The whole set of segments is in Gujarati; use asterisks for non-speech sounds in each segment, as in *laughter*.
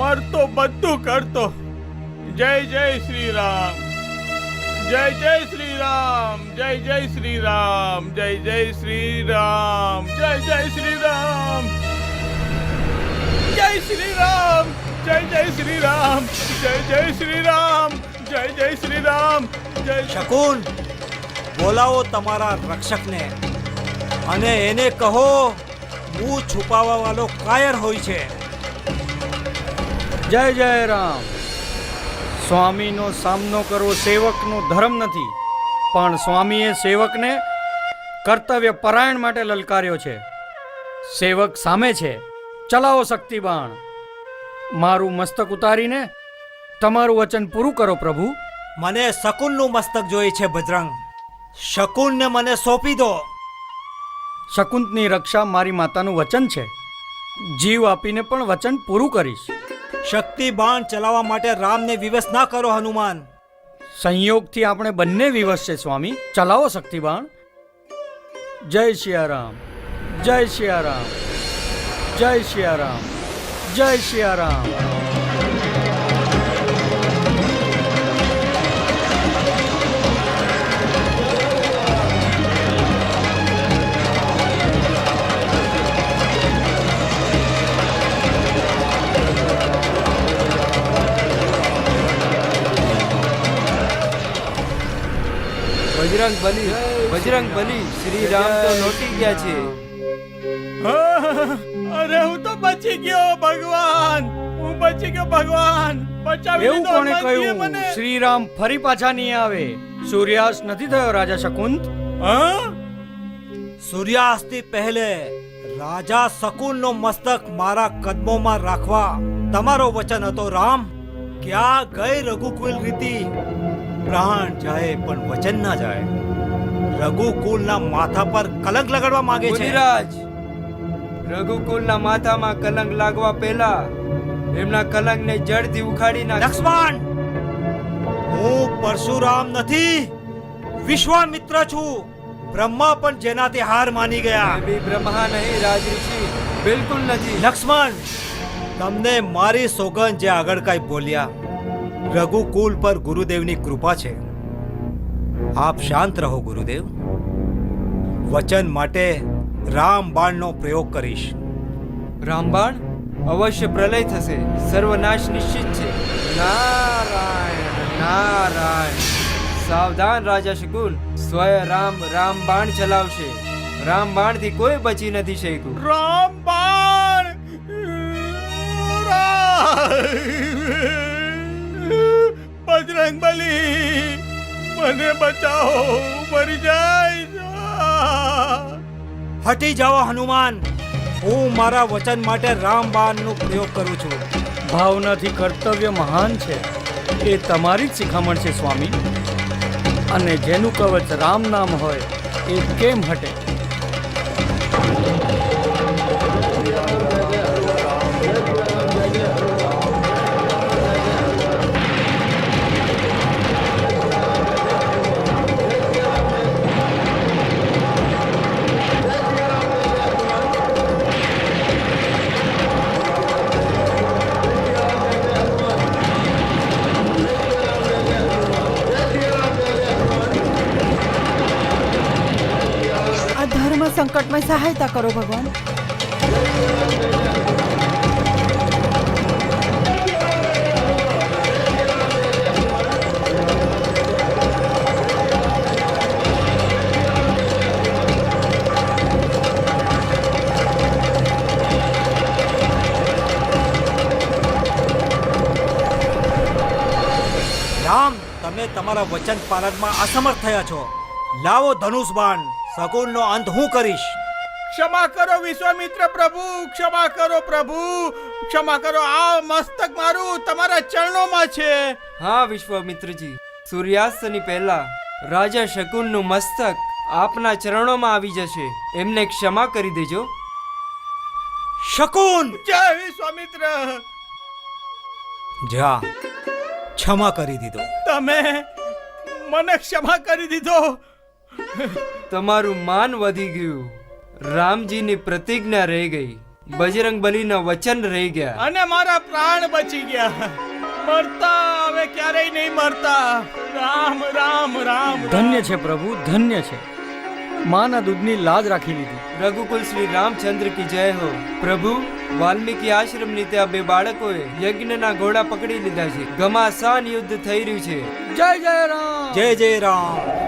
મરતો બધું કરતો. જય જય શ્રી રામ જય જય શ્રી રામ જય જય શ્રી રામ જય જય શ્રી રામ જય જય શ્રી રામ જય શ્રી રામ જય જય શ્રી રામ જય જય શ્રી રામ જય જય શ્રી રામ જય શકુન, બોલાવો તમારા રક્ષકને. અને એને કહો, હું છુપાવા વાળો કાયર હોય છે. જય જય રામ સ્વામીનો સામનો કરવો સેવકનો ધર્મ નથી પણ સ્વામીએ સેવકને કર્તવ્ય પરાયણ માટે લલકાર્યો છે. સેવક સામે છે. ચલાવો શક્તિબાણ. મારું મસ્તક ઉતારીને તમારું વચન પૂરું કરો પ્રભુ. મને શકુનનું મસ્તક જોઈએ છે બજરંગ. શકુનને મને સોંપી દો. શકુંતની રક્ષા મારી માતાનું વચન છે. જીવ આપીને પણ વચન પૂરું કરીશ. શક્તિ બાણ ચલાવવા માટે રામને વિવશ ના કરો, હનુમાન. સંયોગથી આપણે બંને વિવશ છે, સ્વામી. ચલાવો શક્તિબાણ જય સિયારામ જય સિયારામ જય સિયારામ જય સિયારામ બજરંગ બલી બજરંગ બલી શ્રી રામ તો લોટી ગયા છે. અરે હું તો બચી ગયો ભગવાન હું બચી ગયો ભગવાન. બચાવી એવું કોણે કહ્યું? શ્રી રામ ફરી પાછા નહીં આવે. સૂર્યાસ્ત નથી થયો રાજા શકુંત. હા? સૂર્યાસ્તથી પહેલે રાજા શકુનનો મસ્તક મારા કદમોમાં રાખવા તમારો વચન હતો રામ. ક્યાં ગઈ રઘુકુલ રીતિ? પ્રાણ જાય પણ વચન ના જાય રઘુકુલના માથા પર કલંક લગાડવા માંગે છે. મુનિરાજ રઘુકુલના માથામાં કલંક લાગવા પહેલા એમના કલંકને જડથી ઉખાડી નાખ. લક્ષ્મણ હું પરશુરામ નથી વિશ્વામિત્ર છું. બ્રહ્મા પણ જેનાથી હાર માની ગયા. બી બ્રહ્મા નહીં રાજઋષિ બિલકુલ નથી. લક્ષ્મણ તમને મારી સોગંદ જે આગળ કાંઈ બોલ્યા રઘુકુલ પર ગુરુદેવની કૃપા છે. આપ શાંત રહો ગુરુદેવ. વચન માટે રામબાણનો પ્રયોગ કરીશ. રામબાણ અવશ્ય પ્રલય થશે. સર્વનાશ નિશ્ચિત છે. નારાયણ નારાયણ. સાવધાન રાજા શકુલ સ્વય રામ રામબાણ ચલાવશે. રામબાણથી કોઈ બચી નથી શક્યું. રામબાણ બજરંગ બલી મને બચાવો મરી જાય હટી જાઓ હનુમાન. હું મારા વચન માટે રામ બાણનો પ્રયોગ કરું છું. ભાવનાથી કર્તવ્ય મહાન છે. એ તમારી જ શિખામણ છે સ્વામી. અને જેનું કવચ રામ નામ હોય એ કેમ હટે? સહાયતા કરો ભગવાન રામ, તમે તમારા વચન પાલનમાં અસમર્થ થયા છો. લાવો ધનુષ બાણ સગુણનો અંત હું કરીશ. ક્ષમા કરો વિશ્વામિત્ર પ્રભુ ક્ષમા કરો પ્રભુ ક્ષમા કરો. આ મસ્તક મારું તમારા ચરણોમાં છે. હા વિશ્વામિત્રજી સૂર્યાસ્તની પહેલા રાજા શકુનનું મસ્તક આપના ચરણોમાં આવી જશે. એમને ક્ષમા કરી દેજો. શકુન! જય વિશ્વામિત્ર. જા ક્ષમા કરી દીધો. તમે મને ક્ષમા કરી દીધો. તમારું માન વધી ગયું. રામજીની પ્રતિજ્ઞા રહી ગઈ. બજરંગ બલીના વચન રહી ગયા. અને મારા પ્રાણ બચી ગયા. મરતા હવે ક્યારેય નહીં મરતા. રામ રામ રામ ધન્ય છે પ્રભુ ધન્ય છે. માના દૂધની લાજ રાખી લીધી. રઘુકુલ શ્રી રામચંદ્ર કી જય હો. પ્રભુ વાલ્મીકી આશ્રમની ત્યાં બે બાળકોએ યજ્ઞના ઘોડા પકડી લીધા છે. ઘમાસાન યુદ્ધ થઈ રહ્યું છે. જય જય રામ. જય જય રામ.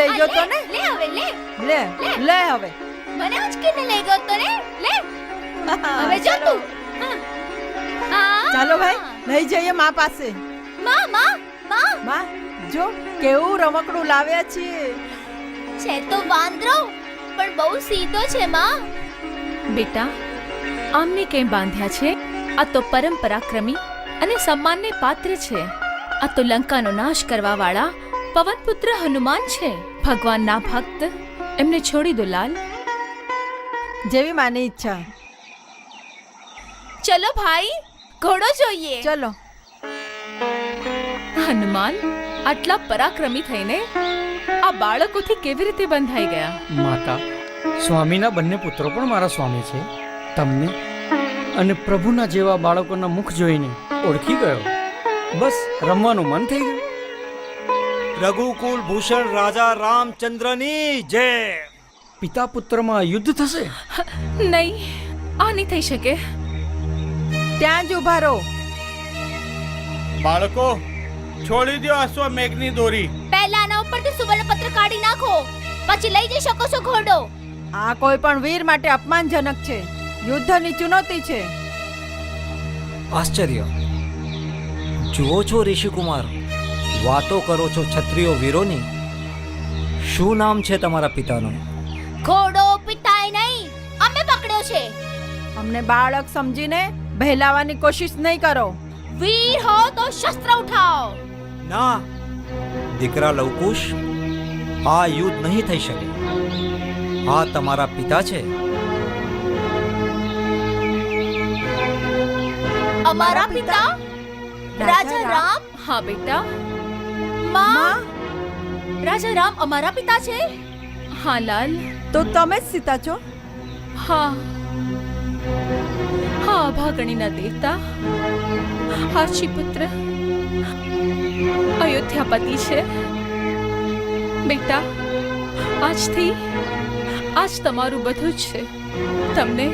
લઈ ગયો તો ને? લે હવે લે. લે લે. હવે. મને ઉચકીને લઈ ગયો તો ને? લે. હવે જો તું. ચાલો ભાઈ લઈ જઈએ મા પાસે. માં માં માં. માં જો કેવું રમકડું લાવ્યા છીએ. છે તો વાંદરો પણ બહુ સીધો છે માં. બેટા આમને કેમ બાંધ્યા છે? આ તો પરંપરાક્રમી અને સન્માનને પાત્ર છે. આ તો લંકાનો નાશ કરવા વાળા પવનપુત્ર હનુમાન છે. ભગવાનના ભક્ત એમને છોડી દો લાલ. જેવી માની ઈચ્છા. ચલો ભાઈ ઘોડો જોઈએ. ચલો. હનુમાન આટલા પરાક્રમી થઈને આ બાળકોથી કેવી રીતે બંધાઈ ગયા? માતા સ્વામીના બંને પુત્રો પણ મારા સ્વામી છે. તમને અને પ્રભુના જેવા બાળકોના મુખ જોઈને ઓળખી ગયો. બસ રમવાનું મન થઈ ગયું. રઘુકુલ ભૂષણ રાજા રામચંદ્રની જય પિતા પુત્રમાં યુદ્ધ થશે? નહીં આ નહીં થઈ શકે. ત્યાં જ ઊભા રહો. બાળકો છોડી દો અશ્વમેઘની દોરી. પહેલા આના ઉપરથી સુવર્ણપત્ર કાઢી નાખો. પછી લઈ જઈ શકો છો ઘોડો. આ કોઈ પણ વીર માટે અપમાનજનક છે. યુદ્ધની ચુનૌતી છે. આશ્ચર્ય. જુઓ છો ઋષિકુમાર વાતો કરો છો છત્રીઓ વીરોની? શું નામ છે તમારા પિતાનું? ઘોડો પિતાય નહીં અમે પકડ્યો છે. અમને બાળક સમજીને બહેલાવાની કોશિશ નહીં કરો. વીર હો તો શસ્ત્ર ઉઠાવો ના દીકરા લવકુશ આ યુદ્ધ નહીં થઈ શકે. આ તમારા પિતા છે. અમારા પિતા? રાજા રામ? હા બેટા. માં? રાજા રામ અમારા પિતા છે? હા લાલ. તો તમે જ સીતા છો? હા. હા અભાગણીના દેવતા. હાશી પુત્ર. અયોધ્યાપતિ છે. બેટા આજથી આજ તમારું બધું જ છે. તમને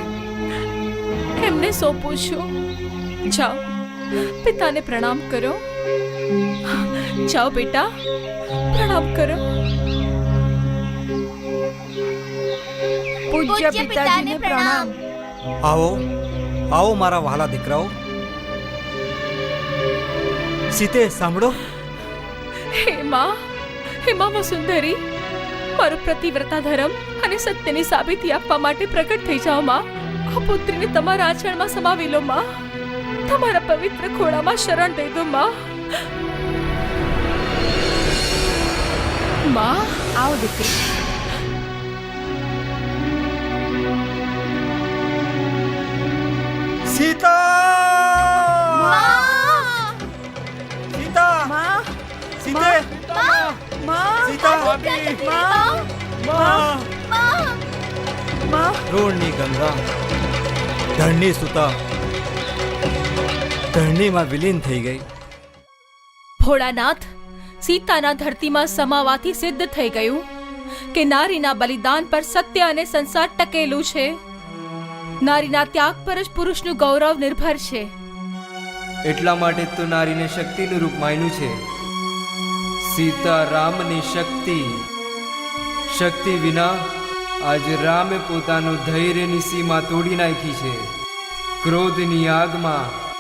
એમને સોંપું છું. જાઓ પિતાને પ્રણામ કરો. જાઓ બેટા પ્રણામ કરો. પૂજ્ય પિતાજીને પ્રણામ. આવો આવો મારા વહાલા દીકરાઓ. સીતે સાંભળો. હે માં હે માં વસુંધરી મારો પ્રતિવ્રતા ધર્મ અને સત્યની સાબિતી આપવા માટે પ્રગટ થઈ જાઓ માં. આ પુત્રીને તમારા આચરણમાં સમાવી લો માં. તમારા પવિત્ર ખોળામાં શરણ દઈ દો માં. માં આવો દીકરી સીતા સીતા માં સીતે માં સીતા માં માં માં રોણની ગંગા ધરણી સુતા ધરણીમાં વિલીન થઈ ગઈ. ભોળાનાથ, સીતાના ધરતીમાં સમાવાથી સિદ્ધ થઈ ગયું કે નારીના બલિદાન પર સત્ય અને સંસાર ટકેલું છે. નારીના ત્યાગ પર જ પુરુષનું ગૌરવ નિર્ભર છે. એટલા માટે તો નારીને શક્તિનું રૂપ માન્યું છે. સીતા રામની શક્તિ. શક્તિ વિના આજે રામે પોતાનું ધૈર્યની સીમા તોડી નાખી છે. ક્રોધની આગમાં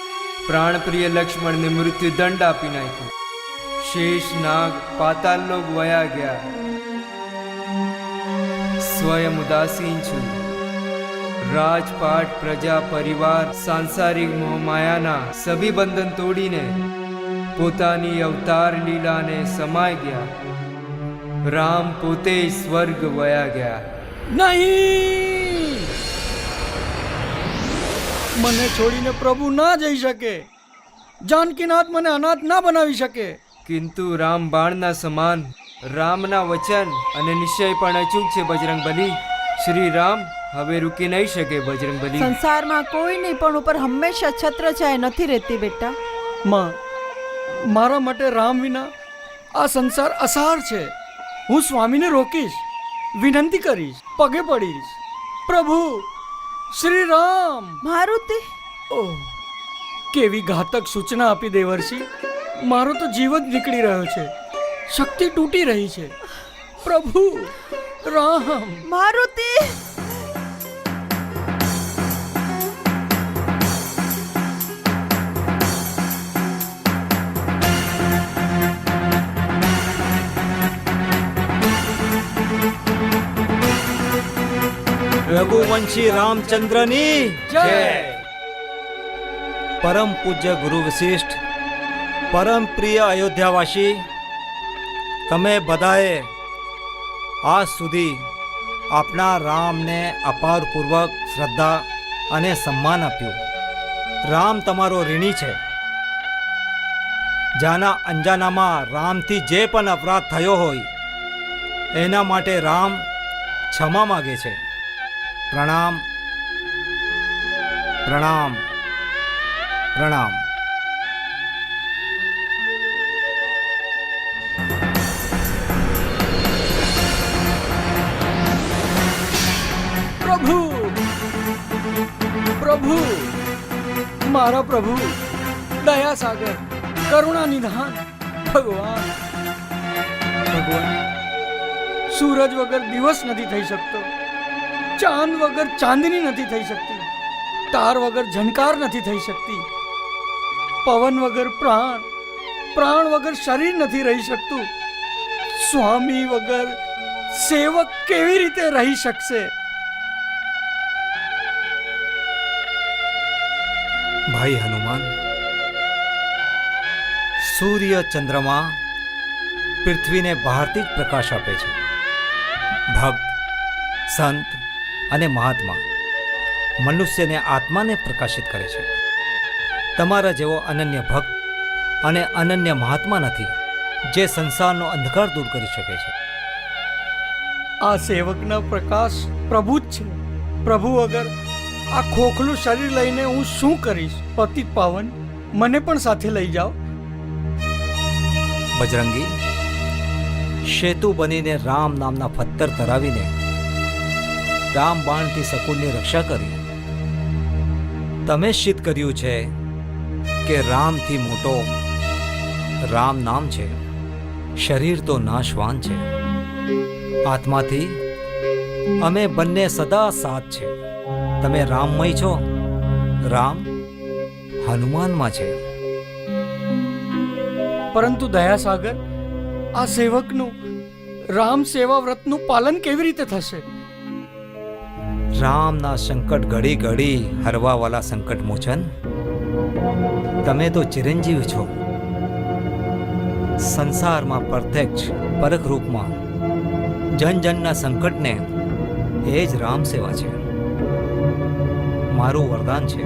પ્રાણપ્રિય લક્ષ્મણને મૃત્યુ દંડ આપી નાખ્યો. શેષ નાગ પાતાલલોક વયા ગયા. સ્વયં ઉદાસીન છું. રાજપાટ, પ્રજા, પરિવાર, સાંસારિક મોહમાયાના સભી બંધન તોડીને પોતાની અવતાર લીલાને સમાઈ ગયા. રામ પોતે સ્વર્ગ વયા ગયા. નહીં! મને છોડીને પ્રભુ ના જઈ શકે. જાનકીનાથ મને અનાથ ના બનાવી શકે. કિંતુ રામ બાણના સમાન રામના વચન અને નિશ્ચય પણ અચૂક છે બજરંગબલી. શ્રી રામ હવે રૂકી નહીં શકે બજરંગબલી. સંસારમાં કોઈની પણ ઉપર હંમેશા છત્ર છાય નથી રહેતી બેટા. માં મારા માટે રામ વિના આ સંસાર અસાર છે. હું સ્વામીને રોકીશ વિનંતી કરીશ પગે પડીશ. પ્રભુ શ્રી રામ! મારુતિ? ઓહ કેવી ઘાતક સૂચના આપી દેવર્ષિ મારો તો જીવ જ નીકળી રહ્યો છે. શક્તિ તૂટી રહી છે. પ્રભુ રામ. મારુતિ. રઘુવંશી રામચંદ્રની જય. પરમ પૂજ્ય ગુરુ વિશિષ્ટ પરમ પ્રિય અયોધ્યાવાસી, તમે બધાએ આજ સુધી આપણા રામને અપારપૂર્વક શ્રદ્ધા અને સન્માન આપ્યું. રામ તમારો ઋણી છે. જાના અંજાનામાં રામથી જે પણ અપરાધ થયો હોય, એના માટે રામ ક્ષમા માગે છે. પ્રણામ. પ્રણામ. પ્રણામ. મારા પ્રભુ, દયા સાગર, કરુણા નિધાન, ભગવાન. ભગવાન, સૂરજ વગર દિવસ નથી થઈ શકતો, ચાંદ વગર ચાંદની નથી થઈ શકતી, તાર વગર ઝનકાર નથી થઈ શકતી, પવન વગર પ્રાણ પ્રાણ વગર શરીર નથી રહી શકતું, સ્વામી વગર સેવક કેવી રીતે રહી શકશે? ભાઈ હનુમાન, સૂર્ય ચંદ્રમા પૃથ્વીને બહારથી જ પ્રકાશ આપે છે. ભક્ત, સંત અને મહાત્મા મનુષ્યને આત્માને પ્રકાશિત કરે છે. તમારા જેવો અનન્ય ભક્ત અને અનન્ય મહાત્મા નથી જે સંસારનો અંધકાર દૂર કરી શકે છે. આ સેવકના પ્રકાશ પ્રભુ જ છે. પ્રભુ વગર આ ખોખલું શરીર લઈને હું શું કરીશ? પતિ પાવન, મને પણ સાથે લઈ જાઓ. બજરંગી સેતુ બનીને રામ નામના પથ્થર ધરાવીને રામ બાણથી શકુનની રક્ષા કરી. તમે સિદ્ધ કર્યું છે કે રામથી મોટો રામ નામ છે. શરીર તો નાશવાન છે. આત્માથી અમે બંને સદા સાથ છે. તમે રામમય છો? રામ હનુમાનમાં છે. પરંતુ દયાસાગર આ સેવકનું રામ સેવા વ્રતનું પાલન કેવી રીતે થશે? રામના સંકટ ઘડી ઘડી હરવાવાલા સંકટ મોચન. તમે તો ચિરંજીવ છો. સંસારમાં પ્રત્યક્ષ પરખ રૂપમાં જન જનના સંકટને એ જ રામ સેવા છે. મારું વરદાન છે.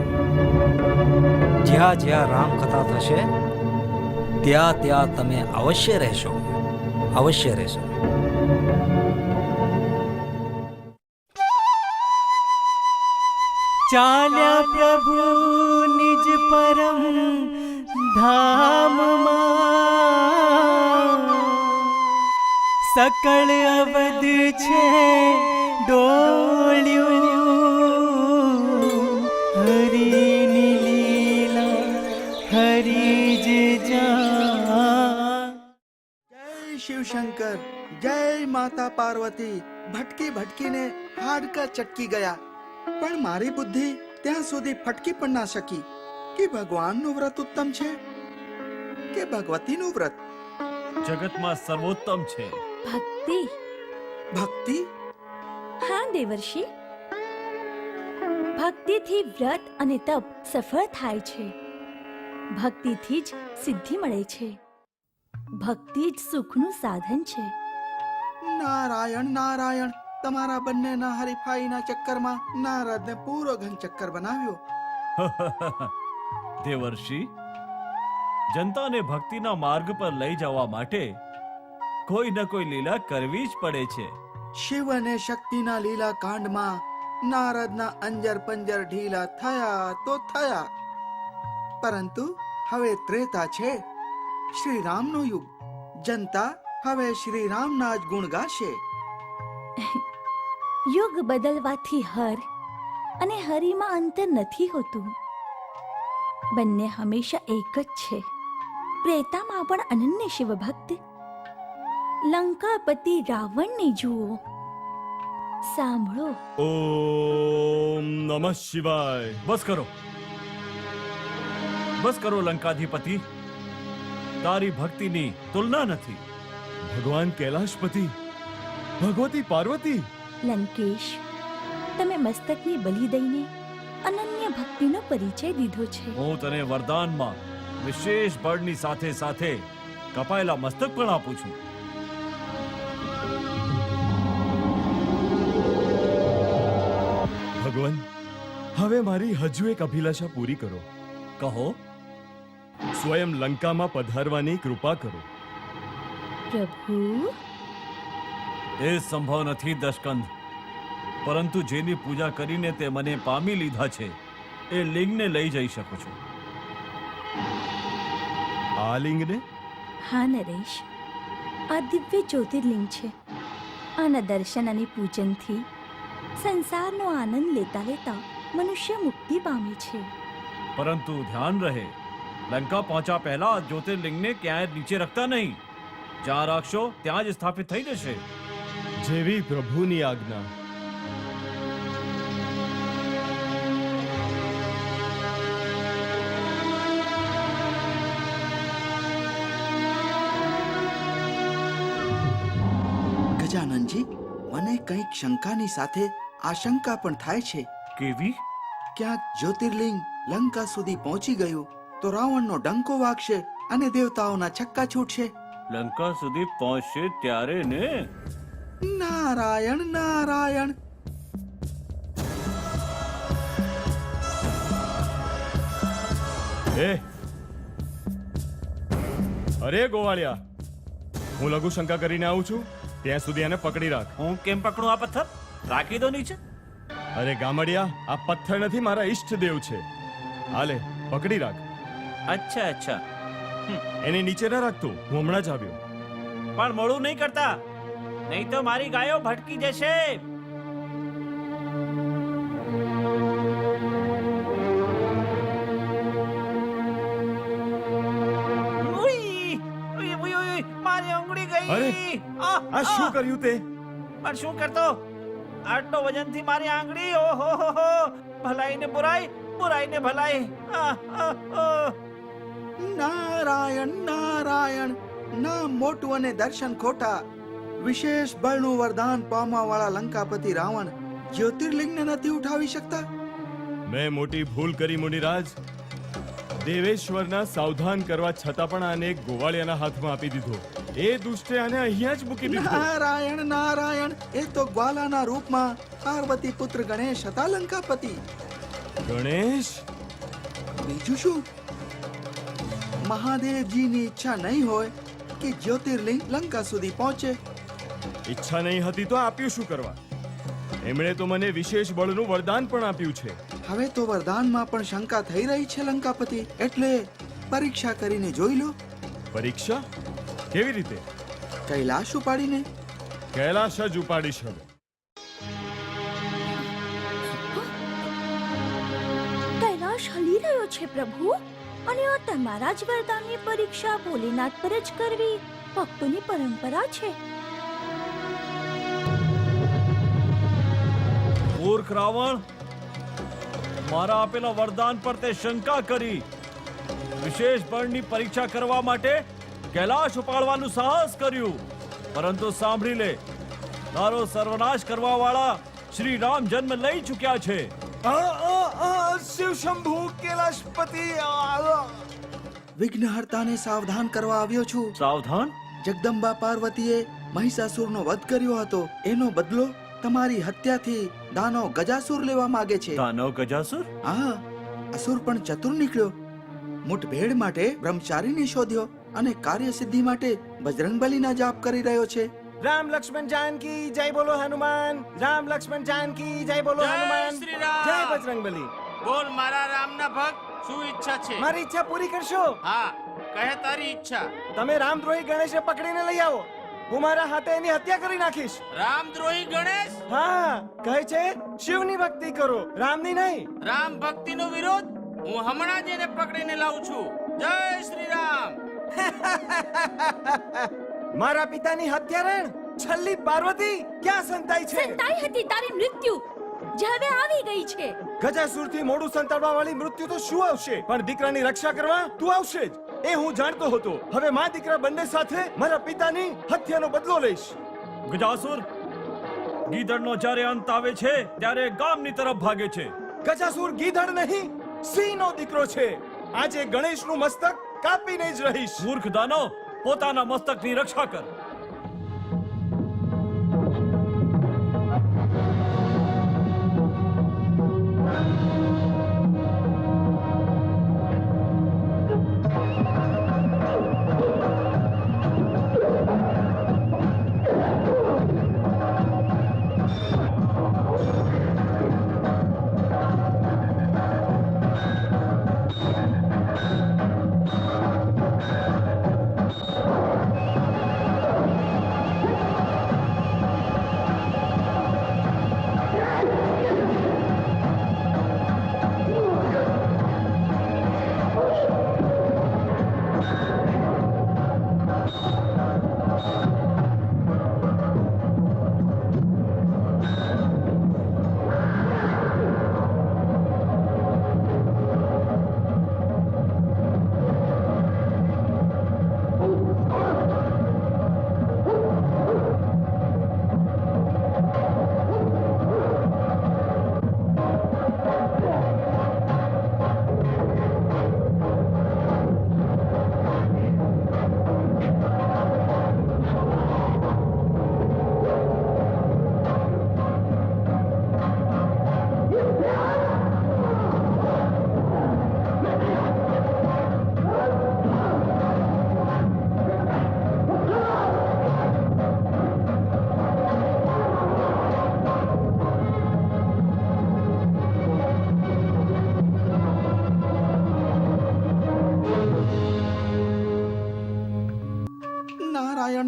જ્યાં જ્યાં રામ કથા થશે, ત્યાં ત્યાં તમે અવશ્ય રહેશો. અવશ્ય રહેશો. ચાલ્યા પ્રભુ નિજ પરમ ધામમાં. સકળ અવધ છે ડોળ્યું શિવશંકર જય માતા પાર્વતી ભટકી ભટકીને હાડકા ચટકી ગયા. પણ મારી બુદ્ધિ ત્યાં સુધી ફટકી પણ ના શકી કે ભગવાનનું વ્રત ઉત્તમ છે કે ભગવતીનું વ્રત? જગતમાં સર્વોત્તમ છે. ભક્તિ? ભક્તિ? હા દેવર્ષિ. ભક્તિથી વ્રત અને તપ સફળ થાય છે. ભક્તિથી જ સિદ્ધિ મળે છે. ભક્તિ જ સુખનું સાધન છે. નારાયણ નારાયણ તમારા બંનેના હરીફાઈના ચક્કરમાં નારદને પૂરો ઘન ચક્કર બનાવ્યો. *laughs* દેવર્ષિ જનતાને ભક્તિના માર્ગ પર લઈ જવા માટે કોઈ ન કોઈ લીલા કરવી જ પડે છે. શિવ અને શક્તિના લીલા કાંડમાં નારદના અંજર પંજર ઢીલા થયા તો થયા. પરંતુ હવે ત્રેતા છે. શ્રી રામનો યુગ. જનતા હવે શ્રી રામના જ ગુણ ગાશે. *laughs* યુગ બદલવાથી હર અને હરિમાં અંતર નથી હોતું. બંને હંમેશા એક જ છે. પ્રેતામાં પણ અનન્ય શિવ ભક્ત લંકાપતિ રાવણને જુઓ. સાંભળો. ઓમ નમઃ શિવાય. બસ કરો. બસ કરો લંકાધિપતિ. તારી ભક્તિની તુલના નથી. ભગવાન કૈલાશપતિ ભગવતી પાર્વતી. લંકેશ તમે મસ્તકની બલિ દઈને અનન્ય ભક્તિનો પરિચય દીધો છે. હું તને વરદાનમાં વિશેષ બળની સાથે સાથે કપાયેલા મસ્તક પણ આપું છું. ભગવાન હવે મારી હજુ એક અભિલાષા પૂરી કરો. કહો. સ્વયં લંકામાં પધારવાની કૃપા કરો. પ્રભુ? એ સંભવ નથી દશકંદ પરંતુ જેની પૂજા કરીને તે મને પામી લીધા છે એ લિંગને લઈ જઈ શકો છો. આ લિંગને? હા નરેશ. આ દિવ્ય જ્યોતિર્લિંગ છે. આના દર્શન અને પૂજનથી સંસારનો આનંદ લેતા લેતા મનુષ્ય મુક્તિ પામે છે. પરંતુ ધ્યાન રહે લંકા પહોંચ્યા પહેલા જ્યોતિર્લિંગને ક્યાંય નીચે રખતા નહીં જ્યાં રાખશો ત્યાં જ સ્થાપિત થઈ જશે જેવી પ્રભુની આજ્ઞા ગજાનંદજી મને કંઈક શંકાની સાથે આશંકા પણ થાય છે કેવી ક્યાંક જ્યોતિર્લિંગ લંકા સુધી પહોંચી ગયું તો રાવણનો ડંકો વાગશે અને દેવતાઓના છક્કા છૂટશે. લંકા સુધી પહોંચશે ત્યારે ને? નારાયણ નારાયણ. એ અરે ગોવાળિયા હું લઘુ શંકા કરીને આવું છું. ત્યાં સુધી એને પકડી રાખ. હું કેમ પકડું આ પથ્થર? રાખી દો નીચે. અરે ગામડિયા આ પથ્થર નથી મારા ઈષ્ટદેવ છે. હાલે પકડી રાખ. અચ્છા અચ્છા. એને નીચે ના રાખતો. હું હમણાં જ આવ્યો. પણ મોડું નહીં કરતા. નહીં તો મારી ગાયો ભટકી જશે. ઉઈ! ઉઈ, ઉઈ, ઉઈ! મારી આંગળી ગઈ! આ, આ શું કર્યું તે? પણ શું કરતો? આટલો વજનથી મારી આંગળી ઓહો હો હો ભલાઈ ને બુરાઈ બુરાઈ ને ભલાઈ. આ, આ, આ. નારાયણ નારાયણ. નામ મોટું અને દર્શન ખોટા. વિશેષ બળનું વરદાન પામવા વાળા લંકાપતિ રાવણ જ્યોતિર્લિંગને નથી ઉઠાવી શકતા? મેં મોટી ભૂલ કરી મુનિરાજ. દેવેશ્વરના સાવધાન કરવા છતાં પણ આને ગોવાળિયાના હાથમાં આપી દીધો. એ દુષ્ટે આને અહીંયા જ મૂકી દીધો. નારાયણ નારાયણ. એ તો ગ્વાલાના રૂપમાં પાર્વતી પુત્ર ગણેશ હતા લંકાપતિ. ગણેશ? બીજું શું? મહાદેવજીની ઈચ્છા નહીં હોય કે જ્યોતિર્લિંગ લંકા સુધી પહોંચે. ઈચ્છા નહીં હતી તો આપ્યું શું કરવા? એમણે તો મને વિશેષ બળનું વરદાન પણ આપ્યું છે. હવે તો વરદાનમાં પણ શંકા થઈ રહી છે લંકાપતિ એટલે પરીક્ષા કરીને જોઈ લો. પરીક્ષા? કેવી રીતે? કૈલાશ ઉપાડીને. કૈલાશ જ ઉપાડીશ હવે. કૈલાશ હલી રહ્યો છે પ્રભુ? અને આ તમારા જ વરદાનની પરીક્ષા ભોલેનાથ પર જ કરવી ભક્તોની પરંપરા છે. મૂર્ખ રાવણ, મારા આપેલા વરદાન પર તે શંકા કરી. વિશેષ બળની પરીક્ષા કરવા માટે કૈલાશ ઉપાડવાનું સાહસ કર્યું. પરંતુ સાંભળી લે, તારો સર્વનાશ કરવા વાળા શ્રી રામ જન્મ લઈ ચૂક્યા છે. શિવ શંભુ કેલાશપતિ વિઘ્નહર્તાને સાવધાન કરવા આવ્યો છું. સાવધાન? જગદંબા પાર્વતીએ મહિષાસુરનો વધ કર્યો હતો. એનો બદલો તમારી હત્યાથી દાનો ગજાસુર લેવા માંગે છે. દાનો ગજાસુર? હા અસુર પણ ચતુર નીકળ્યો. મુઠભેડ માટે બ્રહ્મચારીને શોધ્યો અને કાર્યસિદ્ધિ માટે બજરંગબલીના જાપ કરી રહ્યો છે. રામ લક્ષ્મણ જાનકી જય બોલો હનુમાન રામ લક્ષ્મણ જાનકી જય બોલો હનુમાન શ્રી રામ. જય બજરંગબલી બોલ મારા રામના ભક્ત શું ઈચ્છા છે? મારી ઈચ્છા પૂરી કરશો? હા કહે તારી ઈચ્છા. તમે રામદ્રોહી ગણેશને પકડીને લઈ આવો. હું મારા હાથે એની હત્યા કરી નાખીશ. રામદ્રોહી ગણેશ? હા કહે છે શિવની ભક્તિ કરો રામની નહીં. રામ ભક્તિનો વિરોધ? હું હમણાં જ એને પકડીને લાવું છું. જય શ્રી રામ *laughs* મારા પિતાની હત્યારણ? છલ્લી પાર્વતી ક્યાં સંતાઈ છે? સંતાઈ હતી તારી મૃત્યુ જે હવે આવી ગઈ છે. ગજાસુરથી મોડું સંતાડવા વાળી મૃત્યુ તો શું આવશે? પણ દીકરાની રક્ષા કરવા તું આવશે જ. એ હું જાણતો હતો. હવે માં દીકરા બંને સાથે મારા પિતાની હત્યાનો બદલો લઈશ. ગજાસુર ગીધડનો જ્યારે અંત આવે છે ત્યારે ગામની તરફ ભાગે છે. ગજાસુર ગીધડ નહીં સિંહનો દીકરો છે. આજે ગણેશનું મસ્તક કાપીને જ રહીશ. મૂર્ખ દાનવ પોતાના મસ્તકની રક્ષા કર.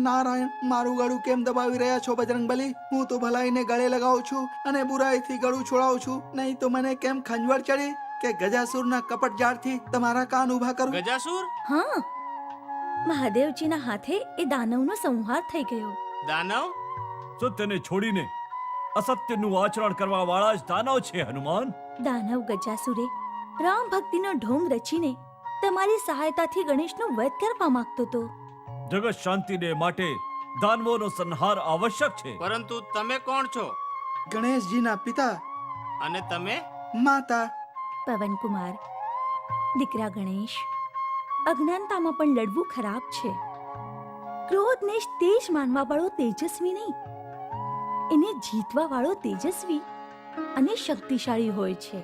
નારાયણ મારું ગળું કેમ દબાવી રહ્યા છો બજરંગબલી હું તો ભલાઈને ગળે લગાવું છું અને બુરાઈથી ગળું છોડાવું છું. નહીં તો મને કેમ ખંજવળ ચડી કે ગજાસુરના કપટ જાળથી તમારા કાન ઊભા કરું? ગજાસુર? હા. મહાદેવજીના હાથે એ દાનવનો સંહાર થઈ ગયો. દાનવ? સત્યને છોડીને અસત્યનું આચરણ કરવા વાળા જ દાનવ છે હનુમાન. દાનવ ગજાસુરે રામ ભક્તિનો ઢોંગ રચીને તમારી સહાયતાથી ગણેશનો વધ કરવા માંગતો હતો. જગત શાંતિને માટે દાનવોનો સંહાર આવશ્યક છે. પરંતુ તમે કોણ છો? ગણેશજીના પિતા. અને તમે? માતા. પવનકુમાર દીકરા ગણેશ. અજ્ઞાનતામાં પણ લડવું ખરાબ છે. ક્રોધને તેજ માનવા વાળો તેજસ્વી નહીં. એને જીતવા વાળો તેજસ્વી અને શક્તિશાળી હોય છે.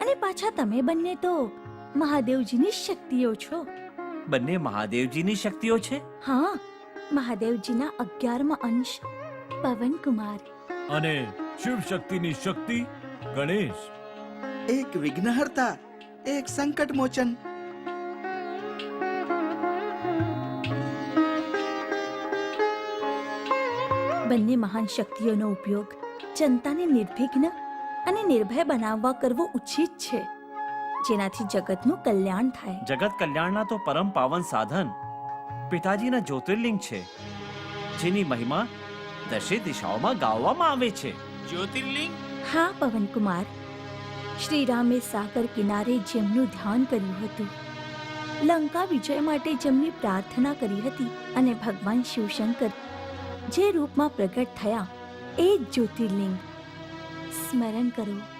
અને પાછા તમે બંને તો મહાદેવજીની શક્તિઓ છો. બંને મહાદેવજીની શક્તિઓ છે? હા મહાદેવજીના અગિયારમા અંશ પવનકુમાર. અને શિવ શક્તિની શક્તિ ગણેશ. એક વિઘ્નહર્તા એક સંકટ મોચન બંને મહાન શક્તિઓનો ઉપયોગ જનતાને નિર્વિઘ્ન અને નિર્ભય બનાવવા કરવો ઉચિત છે. જેનાથી જગતનું કલ્યાણ થાય. જગત કલ્યાણના તો પરમ પાવન સાધન. પિતાજીના જ્યોતિર્લિંગ છે જેની મહિમા દશે દિશાઓમાં ગાવામાં આવે છે. જ્યોતિર્લિંગ? હા પવનકુમાર. શ્રીરામે સાગર કિનારે જેમનું ધ્યાન કર્યું હતું. લંકા વિજય માટે જેમની પ્રાર્થના કરી હતી અને ભગવાન શિવશંકર જે રૂપમાં પ્રગટ થયા એ જ જ્યોતિર્લિંગ. સ્મરણ કરો.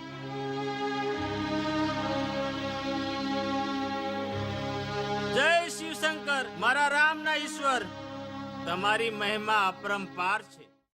શિવશંકર મારા રામના ઈશ્વર તમારી મહિમા અપરંપાર છે.